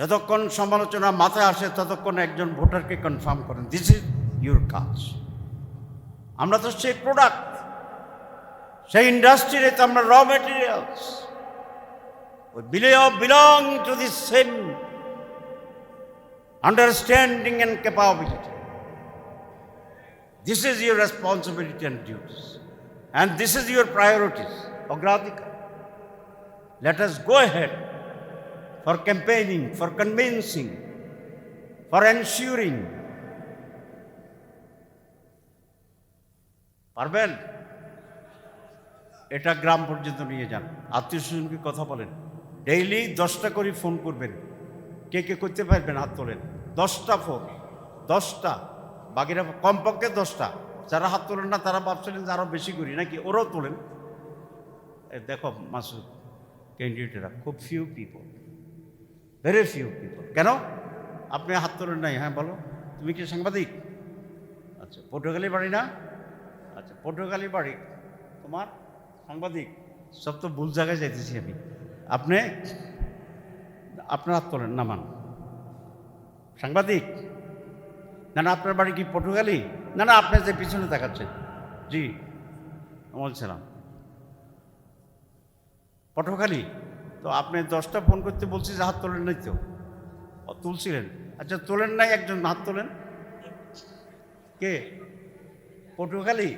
যতক্ষণ সমালোচনা মাথায় আসে ততক্ষণ একজন ভোটারকে কনফার্ম করেন দিস ইজ ইউর কাজ আমরা তো সেই প্রোডাক্ট সেই ইন্ডাস্ট্রিতে তো আমরা raw materials We belong, to the same understanding and capability. This is your responsibility and duties. And this is your priorities. Ogradika. Let us go ahead for campaigning, for convincing, for ensuring. পারবেন? এটা গ্রাম পর্যন্ত নিয়ে যান। আত্মীয় স্বজনকে কথা বলেন? Daily দশটা করে ফোন করবেন। কে কে করতে পারবেন হাত তোলেন? দশটা ফোন। দশটা। বাকিরা কমপক্ষে দশটা। যারা হাত তোলেন না তারা ভাবছিলেন যে আরও বেশি করি। নাকি ওরাও তোলেন? দেখো মাসুদ ক্যান্ডিডেটরা খুব few people very few people কেন? আপনি হাত তোলেন নাই হ্যাঁ বলো। তুমি কি সাংবাদিক? আচ্ছা পটুয়াখালী বাড়ি না? আচ্ছা পটুয়াখালী বাড়ি। তোমার সাংবাদিক, সব তো ভুল জায়গায় যাইতেছি আমি। আপনি, আপনার হাত তোলেন নামান সাংবাদিক? না না, আপনার বাড়ি কি পটুয়াখালী না না আপনার যে পিছনে দেখাচ্ছেন জি বলছিলাম পটুয়াখালী তো আপনি দশটা ফোন করতে বলছি যে হাত তোলেন নাই তো। তুলছিলেন। আচ্ছা তোলেন নাই একজন, হাত তোলেন। কে? পটুয়াখালী?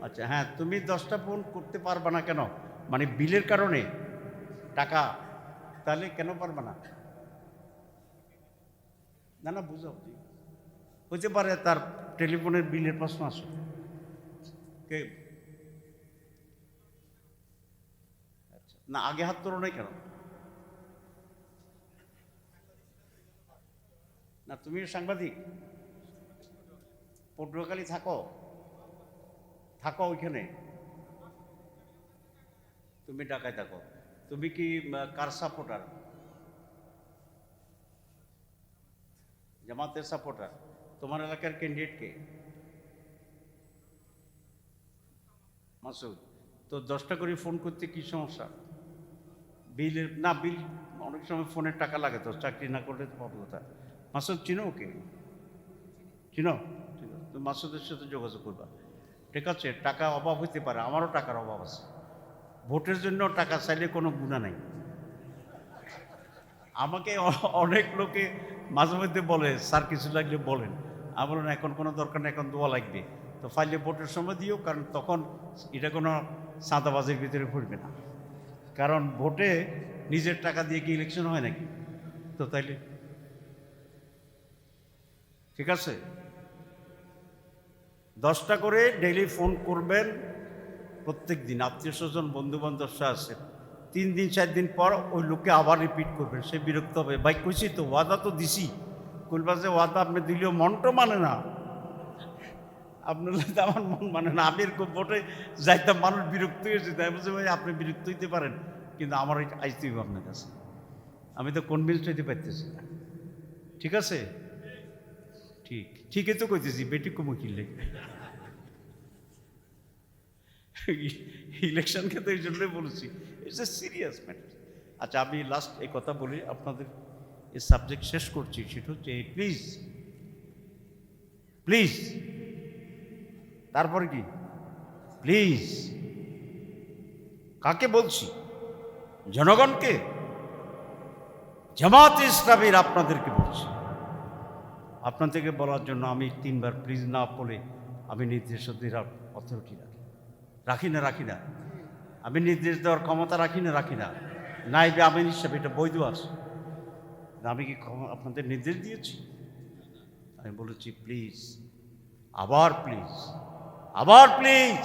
আচ্ছা হ্যাঁ তুমি দশটা ফোন করতে পারবে না কেন? মানে বিলের কারণে টাকা, তাহলে কেন পারবে না? না না, বুঝাও। হতে পারে তার টেলিফোনের বিলের প্রশ্ন আসে কে? না, আগে হাত তোলো নাই কেন? না, তুমি সাংবাদিক। পটুয়াখালী থাকো। থাকো ওইখানে। তুমি ঢাকায় থাকো। তুমি কি কার সাপোর্টার? জামাতের সাপোর্টার। তোমার এলাকার ক্যান্ডিডেট কে? মাসুদ, তো দশটা করে ফোন করতে কি সমস্যা? বিলের না, বিল অনেক সময় ফোনের টাকা লাগে তো, চাকরি না করলে তো পাবো কথা মাসুদ, চিনো ওকে? চিনো? ঠিক মাসুদের সাথে যোগাযোগ করবা। ঠিক আছে, টাকা অভাব হইতে পারে, আমারও টাকার অভাব আছে। ভোটের জন্য টাকা চাইলে কোনো গুণা নাই। আমাকে অনেক লোকে মাঝে মধ্যে বলে, স্যার, কিছু লাগলে বলেন। আমি বলেন এখন কোনো দরকার নেই, এখন দোয়া লাগবে। তো ফাইলে ভোটের সময় দিও, কারণ তখন এটা কোনো সাদাবাজির ভিতরে পড়বে না। কারণ ভোটে নিজের টাকা দিয়ে কি ইলেকশন হয় নাকি? তো তাইলে ঠিক আছে? দশটা করে ডেইলি ফোন করবেন প্রত্যেক দিন। আত্মীয় স্বজন বন্ধু বান্ধব আছে। তিন দিন, চার দিন পর ওই লোককে আবার রিপিট করবেন। সে বিরক্ত হবে। ভাই, কইছি তো, ওয়াদা তো দিছি। কইবা যে ওয়াদা আপনি দিলেও মন তো মানে না। আপনার আমার মন মানে না। আমি এরকম ভোটে যাইতাম, মানুষ বিরক্ত হয়েছে তাই বলছে, ভাই, আপনি বিরক্ত হইতে পারেন, কিন্তু আমার আইতে হইব আপনার কাছে। আমি তো কনভিন্স হইতে পারতেছি না। ঠিক আছে? ঠিক, ঠিকই তো কইতেছি, বেটি কমু কিনলে ইলেকশনকে তো এই জন্যই বলেছি। ইটস এ সিরিয়াস ম্যাটার আচ্ছা আমি লাস্ট এই কথা বলি, আপনাদের এই সাবজেক্ট শেষ করছি। সেটা হচ্ছে প্লিজ প্লিজ তারপরে কি? প্লিজ কাকে বলছি? জনগণকে? জামাত ইসলামের আপনাদেরকে বলছি। আপনাদেরকে বলার জন্য আমি তিনবার প্লিজ না বলে আমি নির্দেশ দেওয়ার অথরিটি রাখি। রাখি না রাখি না। আমি নির্দেশ দেওয়ার ক্ষমতা রাখি না রাখি না। নাইবে আমি হিসাবে এটা বৈধ আছে। আমি কি আপনাদের নির্দেশ দিয়েছি? আমি বলেছি প্লিজ আবার প্লিজ আবার প্লিজ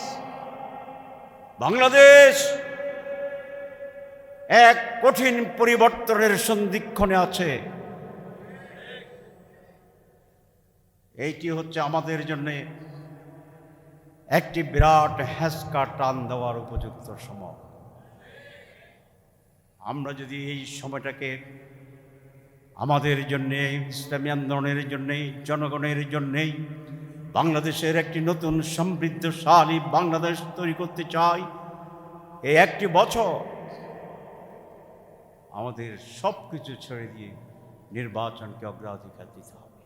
বাংলাদেশ এক কঠিন পরিবর্তনের সন্ধিক্ষণে আছে। এইটি হচ্ছে আমাদের জন্যে একটি বিরাট হ্যাসকা টান দেওয়ার উপযুক্ত সময়। আমরা যদি এই সময়টাকে আমাদের জন্যে, ইসলামী আন্দোলনের জন্যেই জনগণের জন্যেই বাংলাদেশের একটি নতুন সমৃদ্ধশালী বাংলাদেশ তৈরি করতে চাই। এই একটি বছর আমাদের সব কিছু ছেড়ে দিয়ে নির্বাচনকে অগ্রাধিকার দিতে হবে।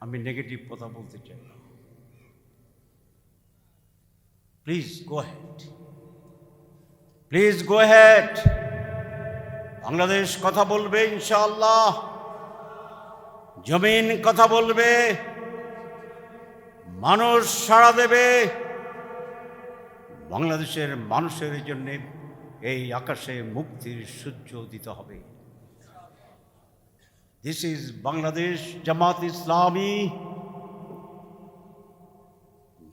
আমি নেগেটিভ কথা বলতে চাই না। Please go ahead please go ahead Bangladesh কথা বলবে ইনশাআল্লাহ। জমিন কথা বলবে, মানুষ সাড়া দেবে। বাংলাদেশের মানুষের জন্য এই আকাশে মুক্তির সূর্য দিতে হবে। দিস ইজ বাংলাদেশ জামাত ইসলামী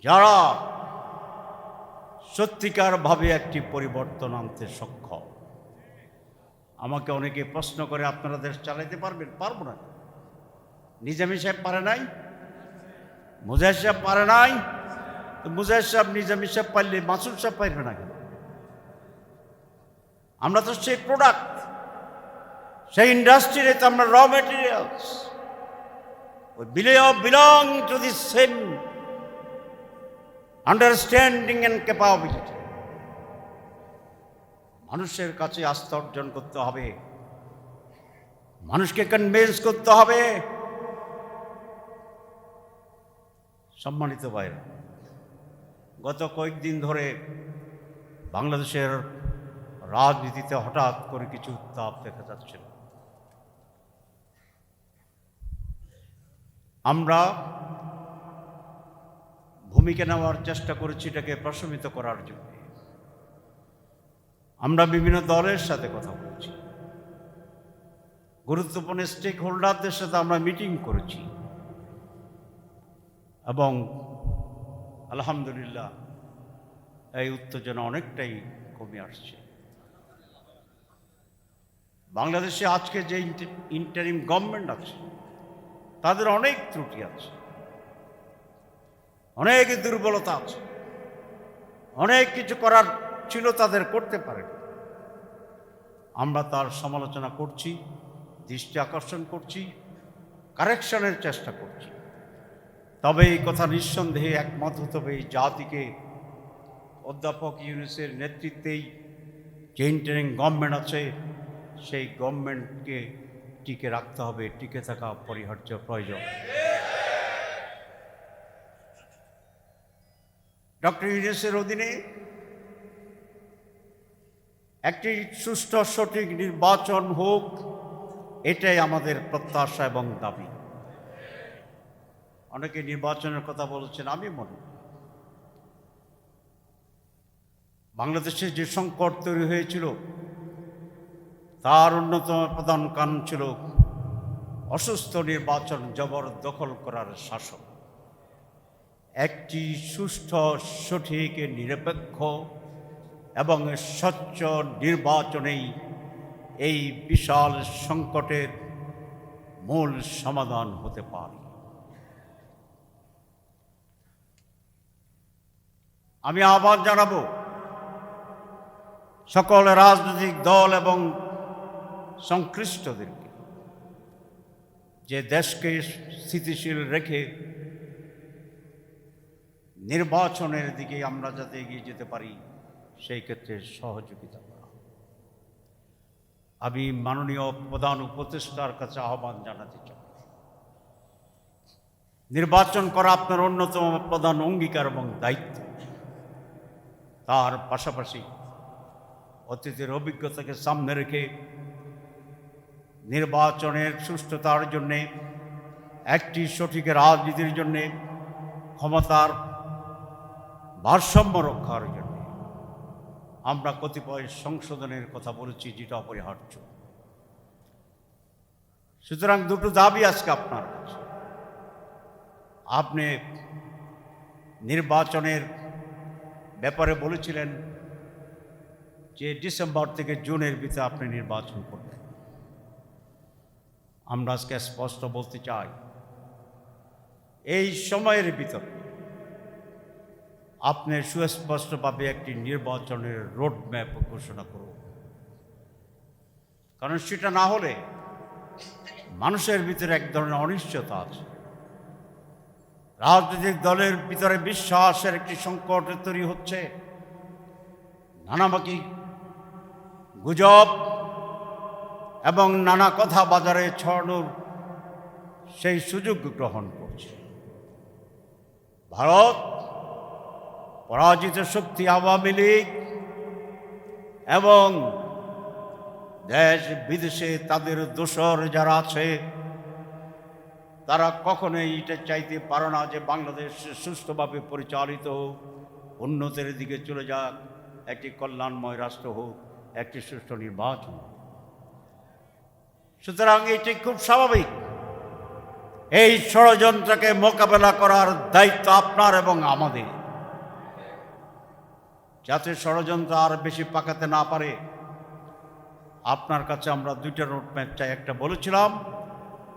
যারা সত্যিকারভাবে একটি পরিবর্তন আনতে সক্ষম। আমাকে অনেকে প্রশ্ন করে, আপনারা দেশ চালাইতে পারবেন? পারব না। নিজামী সাহেব পারে নাই? মুজাহিদ সাহেব পারে নাই? তো সাহেব নিজামী সাহেব পারলে মাসুদ সাহেব পারবে না কেন? আমরা তো সেই প্রোডাক্ট সেই ইন্ডাস্ট্রিতে তো আমরা raw materials We belong, belong to the same understanding and capability. মানুষের কাছে আস্থা অর্জন করতে হবে মানুষকে কনভিন্স করতে হবে সম্মানিত ভাইরা গত কয়েকদিন ধরে বাংলাদেশের রাজনীতিতে হঠাৎ করে কিছু উত্তাপ দেখা যাচ্ছিল। আমরা ভূমিকা নেওয়ার চেষ্টা করেছি এটাকে প্রশমিত করার জন্য। আমরা বিভিন্ন দলের সাথে কথা বলছি। গুরুত্বপূর্ণ স্টেক হোল্ডারদের সাথে আমরা মিটিং করেছি। এবং আলহামদুলিল্লাহ, এই উত্তেজনা অনেকটাই কমে আসছে। বাংলাদেশে আজকে যে ইন্টারিম গভর্নমেন্ট আছে, তাদের অনেক ত্রুটি আছে। অনেক দুর্বলতা আছে। অনেক কিছু করার ছিল তাদের করতে পারে আমরা তার সমালোচনা করছি, দৃষ্টি আকর্ষণ করছি কারেকশনের চেষ্টা করছি। তবে এই কথা নিঃসন্দেহে একমত হতে হবে এই জাতিকে। অধ্যাপক ইউনুসের নেতৃত্বেই যে ইন্টারিং গভর্নমেন্ট আছে, সেই গভর্নমেন্টকে টিকে রাখতে হবে, টিকে থাকা অপরিহার্য প্রয়োজন। ডক্টর ইউনুসের অধীনে একটি সুষ্ঠু সঠিক নির্বাচন হোক, এটাই আমাদের প্রত্যাশা এবং দাবি। অনেকে নির্বাচনের কথা বলছেন, আমি মনে বাংলাদেশে যে সংকট তৈরি হয়েছিল, তার অন্যতম প্রধান কারণ ছিল অসুস্থ নির্বাচন জবরদখল করার শাসন। একটি সুষ্ঠু, সঠিক, নিরপেক্ষ এবং স্বচ্ছ নির্বাচনেই এই বিশাল সংকটের মূল সমাধান হতে পারে। আমি আহ্বান জানাব সকল রাজনৈতিক দল এবং সংশ্লিষ্টদেরকে যে দেশকে স্থিতিশীল রেখে নির্বাচনের দিকে আমরা যাতে এগিয়ে যেতে পারি, সেই ক্ষেত্রে সহযোগিতা করা আমি মাননীয় প্রধান উপদেষ্টার কাছে আহ্বান জানাতে চাই। নির্বাচন করা আপনার অন্যতম প্রধান অঙ্গীকার এবং দায়িত্ব। তার পাশাপাশি অতীতের অভিজ্ঞতাকে সামনে রেখে নির্বাচনের সুষ্ঠুতার জন্যে, একটি সঠিক রাজনীতির জন্যে, ক্ষমতার ভারসাম্য রক্ষার জন্য। আমরা কতিপয় সংশোধনের কথা বলেছি যেটা অপরিহার্য। সুতরাং দুটো দাবি আজকে আপনার কাছে। আপনি নির্বাচনের ব্যাপারে বলেছিলেন যে ডিসেম্বর থেকে জুনের ভিতরে আপনি নির্বাচন করবেন। আমরা আজকে স্পষ্ট বলতে চাই, এই সময়ের ভিতর আপনি সুস্পষ্টভাবে একটি নির্বাচনের রোড ম্যাপ ঘোষণা করুন। কারণ সেটা না হলে মানুষের ভিতরে এক ধরনের অনিশ্চয়তা আছে। রাজনৈতিক দলের ভিতরে বিশ্বাসের একটি সংকট তৈরি হচ্ছে। নানাবাকি গুজব এবং নানা কথা বাজারে ছড়ানোর সেই সুযোগ গ্রহণ করছে। ভারত, পরাজিত শক্তি আওয়ামী লীগ এবং দেশ বিদেশে তাদের দোসর যারা আছে তারা কখনোই এটা চাইতে পারে না যে বাংলাদেশ সুস্থভাবে পরিচালিত হোক, উন্নতির দিকে চলে যাক, একটি কল্যাণময় রাষ্ট্র হোক, একটি সুষ্ঠু নির্বাচন। সুতরাং এটি খুব স্বাভাবিক। এই ষড়যন্ত্রকে মোকাবেলা করার দায়িত্ব আপনার এবং আমাদের। যাতে ষড়যন্ত্র আর বেশি পাকাতে না পারে, আপনার কাছে আমরা দুইটা রোড ম্যাপ চাই। একটা বলেছিলাম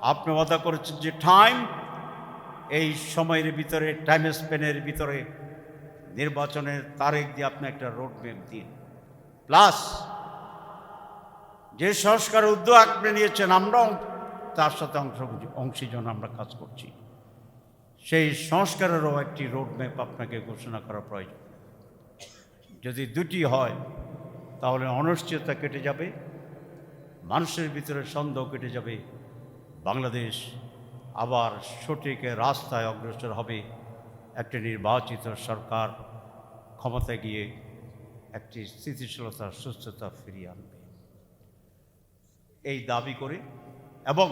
আপনি ওয়াদা করেছেন যে টাইম এই সময়ের ভিতরে টাইম স্পেনের ভিতরে নির্বাচনের তারিখ দিয়ে আপনি একটা রোড ম্যাপ দিন। প্লাস যে সংস্কার উদ্যোগ আপনি নিয়েছেন, আমরাও তার সাথে অংশ, অংশীজন আমরা কাজ করছি। সেই সংস্কারেরও একটি রোড ম্যাপ আপনাকে ঘোষণা করা প্রয়োজন। যদি দুটি হয়, তাহলে অনিশ্চয়তা কেটে যাবে, মানুষের ভিতরে সন্দেহ কেটে যাবে বাংলাদেশ আবার সঠিক রাস্তায় অগ্রসর হবে। একটি নির্বাচিত সরকার ক্ষমতায় গিয়ে একটি স্থিতিশীলতা, সুস্থতা ফিরিয়ে আনবে। এই দাবি করে এবং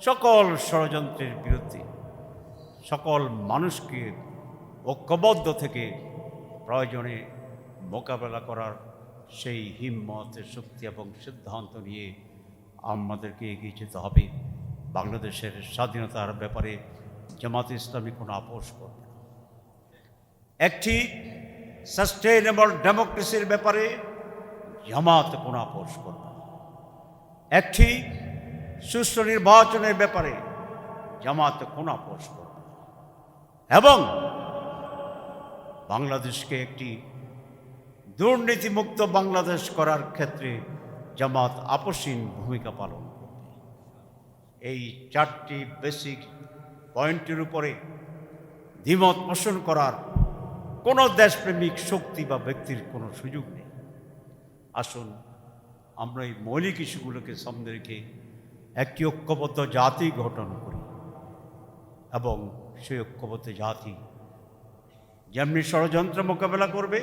সকল ষড়যন্ত্রের বিরুদ্ধে সকল মানুষকে ঐক্যবদ্ধ থেকে প্রয়োজনে মোকাবেলা করার সেই হিম্মত, শক্তি এবং সিদ্ধান্ত নিয়ে আমাদেরকে এগিয়ে যেতে হবে। বাংলাদেশের স্বাধীনতার ব্যাপারে জামাত ইসলামী কোনো আপোষ করবে একটি সাস্টেইনেবল ডেমোক্রেসির ব্যাপারে জামাত কোনো আপোষ করবে একটি সুষ্ঠু নির্বাচনের ব্যাপারে জামাত কোনো আপোষ করবে এবং বাংলাদেশকে একটি দুর্নীতিমুক্ত বাংলাদেশ করার ক্ষেত্রে জামাত আপসীন ভূমিকা পালন করবে। এই চারটি বেসিক পয়েন্টের উপরে দ্বিমত পোষণ করার কোনো দেশপ্রেমিক শক্তি বা ব্যক্তির কোনো সুযোগ নেই। আসুন, আমরা এই মৌলিক ইস্যুগুলোকে সামনে রেখে একটি ঐক্যবদ্ধ জাতি গঠন করি এবং সেই ঐক্যবদ্ধ জাতি যেমনি ষড়যন্ত্র মোকাবেলা করবে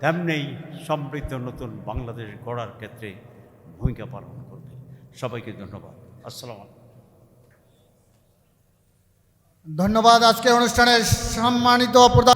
তেমনি সমৃদ্ধ নতুন বাংলাদেশ গড়ার ক্ষেত্রে ভূমিকা পালন করবে। সবাইকে ধন্যবাদ। আসসালাম ধন্যবাদ আজকের অনুষ্ঠানের সম্মানিত প্রধান